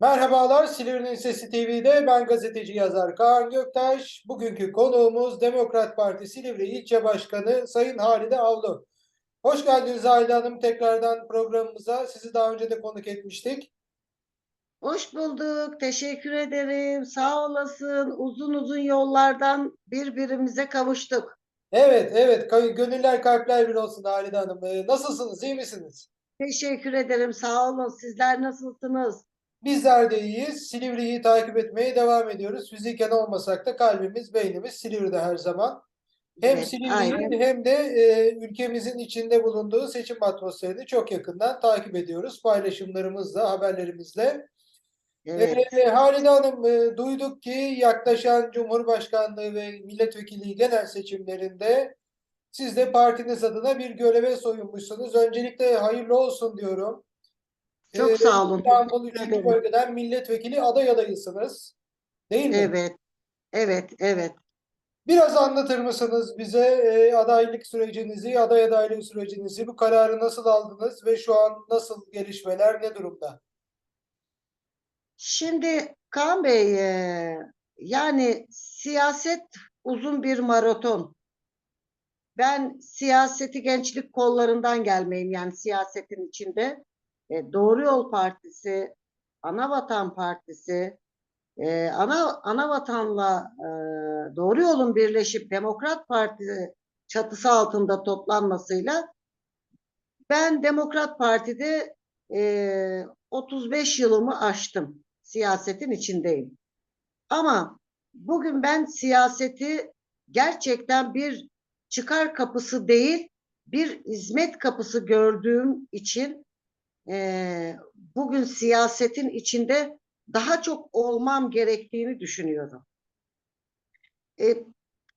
Merhabalar, Silivri'nin Sesi TV'de ben gazeteci yazar Kaan Göktaş. Bugünkü konuğumuz Demokrat Parti Silivri İlçe Başkanı Sayın Halide Avlu. Hoş geldiniz Halide Hanım tekrardan programımıza. Sizi daha önce de konuk etmiştik. Hoş bulduk. Teşekkür ederim. Sağ olasın. Uzun uzun yollardan birbirimize kavuştuk. Evet, evet. Gönüller kalpler bir olsun Halide Hanım. Ee, nasılsınız, iyi misiniz? Teşekkür ederim. Sağ olun. Sizler nasılsınız? Bizler de iyiyiz. Silivri'yi takip etmeye devam ediyoruz. Fiziken olmasak da kalbimiz, beynimiz Silivri'de her zaman. Hem Evet, Silivri'yi aynen. hem de e, ülkemizin içinde bulunduğu seçim atmosferini çok yakından takip ediyoruz. Paylaşımlarımızla, haberlerimizle. Evet. E, Halide Hanım, e, duyduk ki yaklaşan Cumhurbaşkanlığı ve milletvekili genel seçimlerinde siz de partiniz adına bir göreve soyunmuşsunuz. Öncelikle hayırlı olsun diyorum. Çok E, sağ olun. İstanbul Teşekkür 3. ederim. bölgeden milletvekili aday adayısınız. Değil mi? Evet. Evet. Evet. Biraz anlatır mısınız bize e, adaylık sürecinizi, aday adaylık sürecinizi, bu kararı nasıl aldınız ve şu an nasıl gelişmeler, ne durumda? Şimdi Kaan Bey, e, yani siyaset uzun bir maraton. Ben siyaseti gençlik kollarından gelmeyim yani siyasetin içinde. E, Doğru Yol Partisi, Anavatan Partisi, e, ana Anavatan'la e, Doğru Yol'un birleşip Demokrat Parti çatısı altında toplanmasıyla ben Demokrat Parti'de e, 35 yılımı aştım. Siyasetin içindeyim. Ama bugün ben siyaseti gerçekten bir çıkar kapısı değil, bir hizmet kapısı gördüğüm için eee, bugün siyasetin içinde daha çok olmam gerektiğini düşünüyorum. E,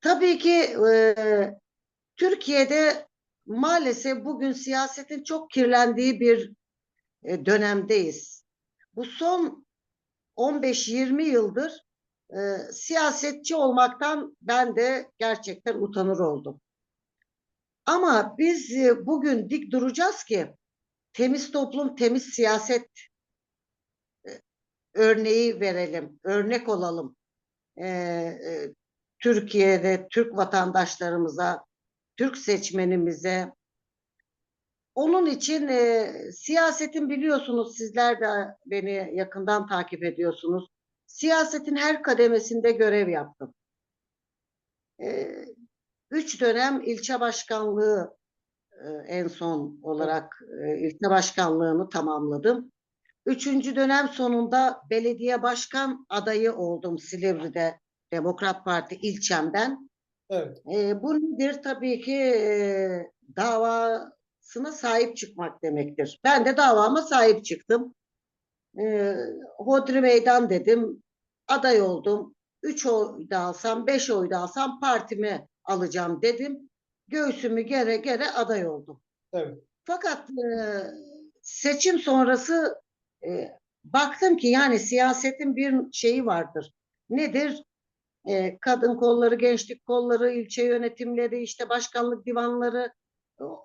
tabii ki e, Türkiye'de maalesef bugün siyasetin çok kirlendiği bir e, dönemdeyiz. Bu son 15-20 yıldır e, siyasetçi olmaktan ben de gerçekten utanır oldum. Ama biz e, bugün dik duracağız ki temiz toplum, temiz siyaset e, örneği verelim, örnek olalım. E, e, Türkiye'de Türk vatandaşlarımıza, Türk seçmenimize. Onun için e, siyasetin biliyorsunuz sizler de beni yakından takip ediyorsunuz. Siyasetin her kademesinde görev yaptım. E, üç dönem ilçe başkanlığı en son olarak e, ilçe başkanlığını tamamladım. Üçüncü dönem sonunda belediye başkan adayı oldum Silivri'de Demokrat Parti ilçemden. Evet. E, bu nedir? Tabii ki e, davasına sahip çıkmak demektir. Ben de davama sahip çıktım. E, Hodri meydan dedim. Aday oldum. Üç oy da alsam, beş oy da alsam partimi alacağım dedim. Göğsümü gere gere aday oldum. Evet. Fakat e, seçim sonrası e, baktım ki yani siyasetin bir şeyi vardır. Nedir? E, kadın kolları, gençlik kolları, ilçe yönetimleri, işte başkanlık divanları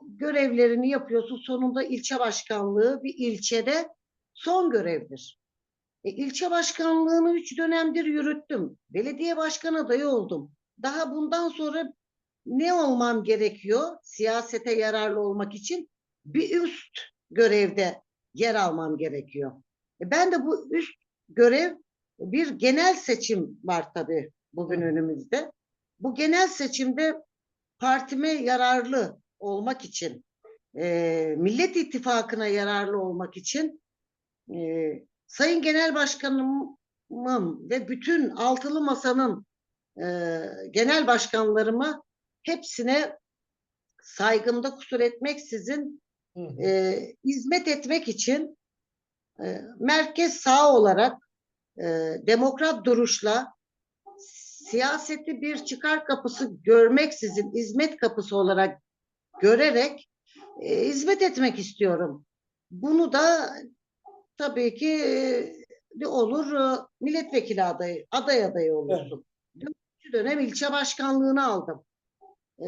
görevlerini yapıyorsun. Sonunda ilçe başkanlığı bir ilçede son görevdir. E, ilçe başkanlığını üç dönemdir yürüttüm. Belediye başkan adayı oldum. Daha bundan sonra ne olmam gerekiyor siyasete yararlı olmak için? Bir üst görevde yer almam gerekiyor. E, ben de bu üst görev bir genel seçim var tabii bugün önümüzde. Bu genel seçimde partime yararlı olmak için, e, Millet İttifakı'na yararlı olmak için e, Sayın Genel Başkanımın ve bütün altılı masanın e, genel başkanlarıma hepsine saygımda kusur etmeksizin Hı hı. e, hizmet etmek için e, merkez sağ olarak e, demokrat duruşla siyaseti bir çıkar kapısı görmeksizin hizmet kapısı olarak görerek e, hizmet etmek istiyorum. Bunu da tabii ki e, olur e, milletvekili adayı, aday adayı olursun. Dördüncü dönem ilçe başkanlığını aldım. E,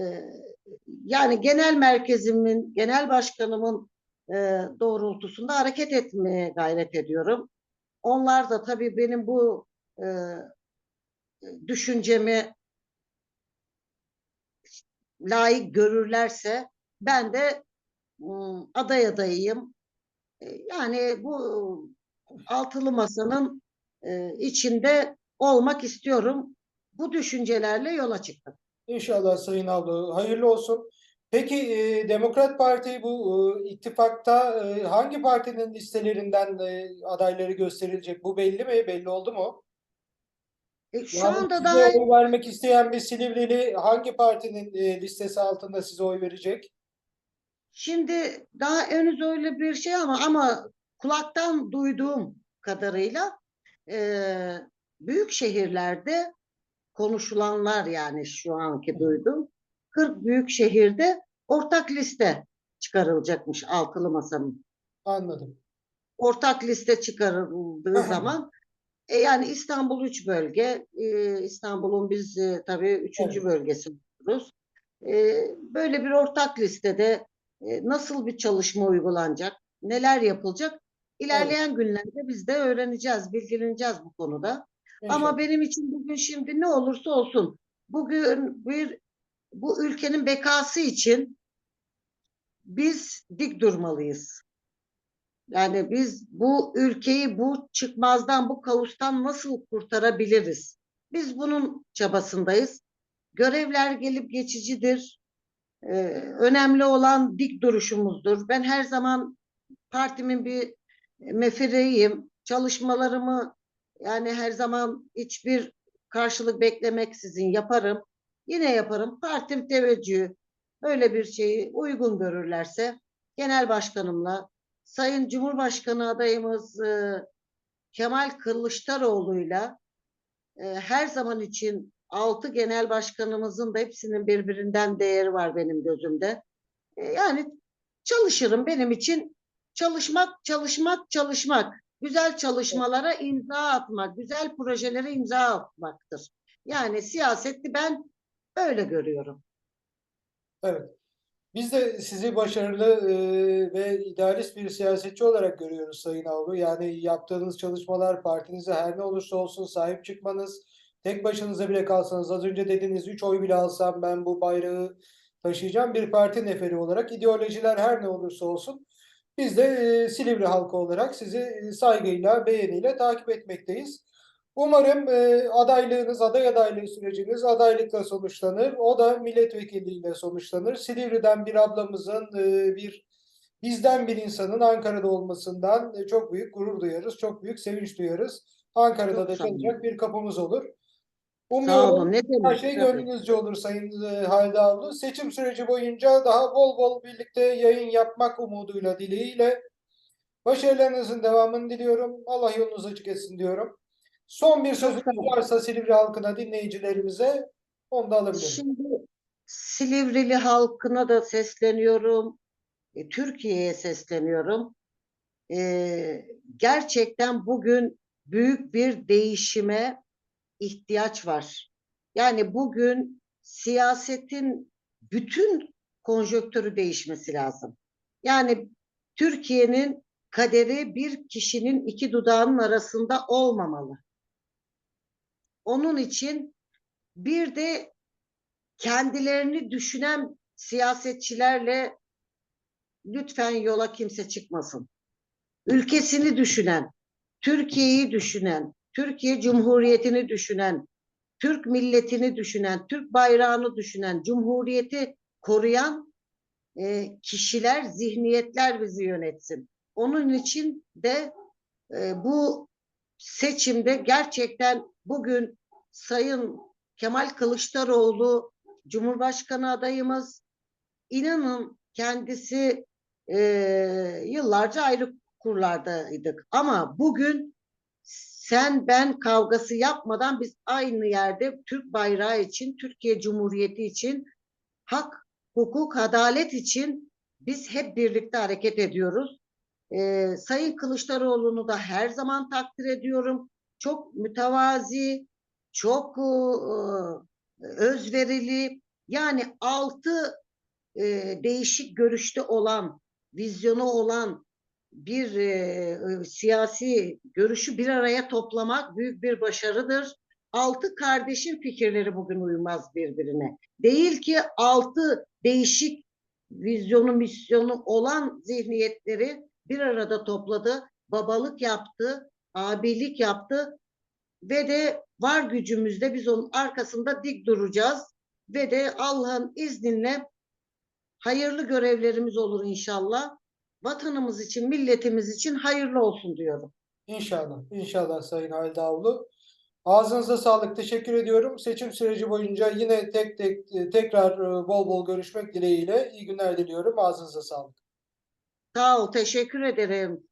yani genel merkezimin, genel başkanımın e, doğrultusunda hareket etmeye gayret ediyorum. onlar da tabii benim bu e, düşüncemi layık görürlerse ben de ım, aday adayıyım. E, Yani bu altılı masanın e, içinde olmak istiyorum. Bu düşüncelerle yola çıktım. İnşallah Sayın Avlu. Hayırlı olsun. Peki e, Demokrat Parti bu e, ittifakta e, hangi partinin listelerinden e, adayları gösterilecek? Bu belli mi? Belli oldu mu? E, şu Yani anda daha oy vermek isteyen bir Silivri'li hangi partinin e, listesi altında size oy verecek? Şimdi daha henüz öyle bir şey ama ama kulaktan duyduğum kadarıyla eee, büyük şehirlerde konuşulanlar yani şu anki duydum 40 büyük şehirde ortak liste çıkarılacakmış altılı masanın. Anladım. Ortak liste çıkarıldığı zaman e, yani İstanbul 3 bölge e, İstanbul'un biz e, tabii 3. Evet. bölgesi oluruz. E, böyle bir ortak listede e, nasıl bir çalışma uygulanacak, neler yapılacak? İlerleyen günlerde biz de öğreneceğiz, bilgileneceğiz bu konuda. Ama İnşallah. benim için bugün şimdi ne olursa olsun bugün bir bu ülkenin bekası için biz dik durmalıyız. Yani biz bu ülkeyi bu çıkmazdan, bu kaostan nasıl kurtarabiliriz? Biz bunun çabasındayız. Görevler gelip geçicidir. Ee, önemli olan dik duruşumuzdur. Ben her zaman partimin bir mefereyim. Çalışmalarımı yani her zaman hiçbir karşılık beklemeksizin yaparım. Yine yaparım. Partim teveccühü öyle bir şeyi uygun görürlerse genel başkanımla Sayın Cumhurbaşkanı adayımız e, Kemal Kılıçdaroğlu'yla e, her zaman için altı genel başkanımızın da hepsinin birbirinden değeri var benim gözümde. E, yani çalışırım benim için çalışmak, çalışmak, çalışmak. Güzel çalışmalara imza atmak, güzel projelere imza atmaktır. Yani siyaseti ben öyle görüyorum. Evet. Biz de sizi başarılı e, ve idealist bir siyasetçi olarak görüyoruz Sayın Avlu. Yani yaptığınız çalışmalar partinize her ne olursa olsun sahip çıkmanız, tek başınıza bile kalsanız az önce dediniz 3 oy bile alsam ben bu bayrağı taşıyacağım bir parti neferi olarak ideolojiler her ne olursa olsun biz de e, Silivri halkı olarak sizi e, saygıyla, beğeniyle takip etmekteyiz. Umarım e, adaylığınız, aday adaylığı süreciniz adaylıkla sonuçlanır. O da milletvekilliğiyle sonuçlanır. Silivri'den bir ablamızın, e, bir bizden bir insanın Ankara'da olmasından e, çok büyük gurur duyarız, çok büyük sevinç duyarız. Ankara'da Çok da çalacak bir kapımız olur. Sağ Umuyorum olun. Ne her demek? şey Tabii. gönlünüzce olur Sayın e, Halide. Seçim süreci boyunca daha bol bol birlikte yayın yapmak umuduyla, dileğiyle başarılarınızın devamını diliyorum. Allah yolunuzu açık etsin diyorum. Son bir sözünüz sağ varsa Silivri halkına, dinleyicilerimize onu da alabilirim. Şimdi Silivrili halkına da sesleniyorum. e, Türkiye'ye sesleniyorum. E, gerçekten bugün büyük bir değişime ihtiyaç var. Yani bugün siyasetin bütün konjonktürü değişmesi lazım. Yani Türkiye'nin kaderi bir kişinin iki dudağının arasında olmamalı. Onun için bir de kendilerini düşünen siyasetçilerle lütfen yola kimse çıkmasın. Ülkesini düşünen, Türkiye'yi düşünen, Türkiye Cumhuriyeti'ni düşünen, Türk milletini düşünen, Türk bayrağını düşünen, Cumhuriyeti koruyan e, kişiler, zihniyetler bizi yönetsin. Onun için de e, bu seçimde gerçekten bugün Sayın Kemal Kılıçdaroğlu Cumhurbaşkanı adayımız inanın kendisi e, yıllarca ayrı kurlardaydık ama bugün sen ben kavgası yapmadan biz aynı yerde Türk bayrağı için, Türkiye Cumhuriyeti için, hak, hukuk, adalet için biz hep birlikte hareket ediyoruz. Ee, Sayın Kılıçdaroğlu'nu da her zaman takdir ediyorum. Çok mütevazi, çok e, özverili. Yani altı e, değişik görüşte olan, vizyonu olan bir e, siyasi görüşü bir araya toplamak büyük bir başarıdır. Altı kardeşin fikirleri bugün uymaz birbirine. Değil ki altı değişik vizyonu, misyonu olan zihniyetleri bir arada topladı, babalık yaptı, abilik yaptı ve de var gücümüzde biz onun arkasında dik duracağız ve de Allah'ın izniyle hayırlı görevlerimiz olur inşallah. Vatanımız için, milletimiz için hayırlı olsun diyorum. İnşallah, inşallah Sayın Halide Avlu. Ağzınıza sağlık. Teşekkür ediyorum. Seçim süreci boyunca yine tek tek tekrar e, bol bol görüşmek dileğiyle. İyi günler diliyorum. Ağzınıza sağlık. Sağ ol, teşekkür ederim.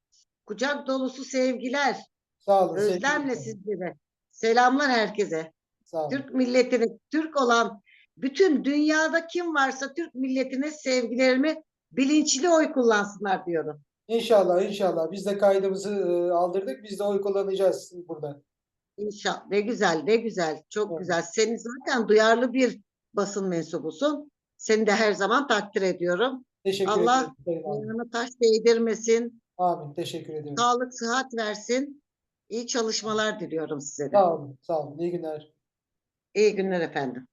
Kucak dolusu sevgiler. Sağ olun. Özlemle sizlere. Selamlar herkese. Sağ olun. Türk milletine, Türk olan bütün dünyada kim varsa Türk milletine sevgilerimi bilinçli oy kullansınlar diyorum. İnşallah, inşallah. Biz de kaydımızı e, aldırdık. Biz de oy kullanacağız burada. İnşallah. Ne güzel, ne güzel. Çok Evet. güzel. Senin zaten duyarlı bir basın mensubusun. Seni de her zaman takdir ediyorum. Teşekkür Allah. Ayağına taş değdirmesin. Amin. Teşekkür ederim. Sağlık, sıhhat versin. İyi çalışmalar diliyorum size de. Sağ olun. Sağ olun. İyi günler. İyi günler efendim.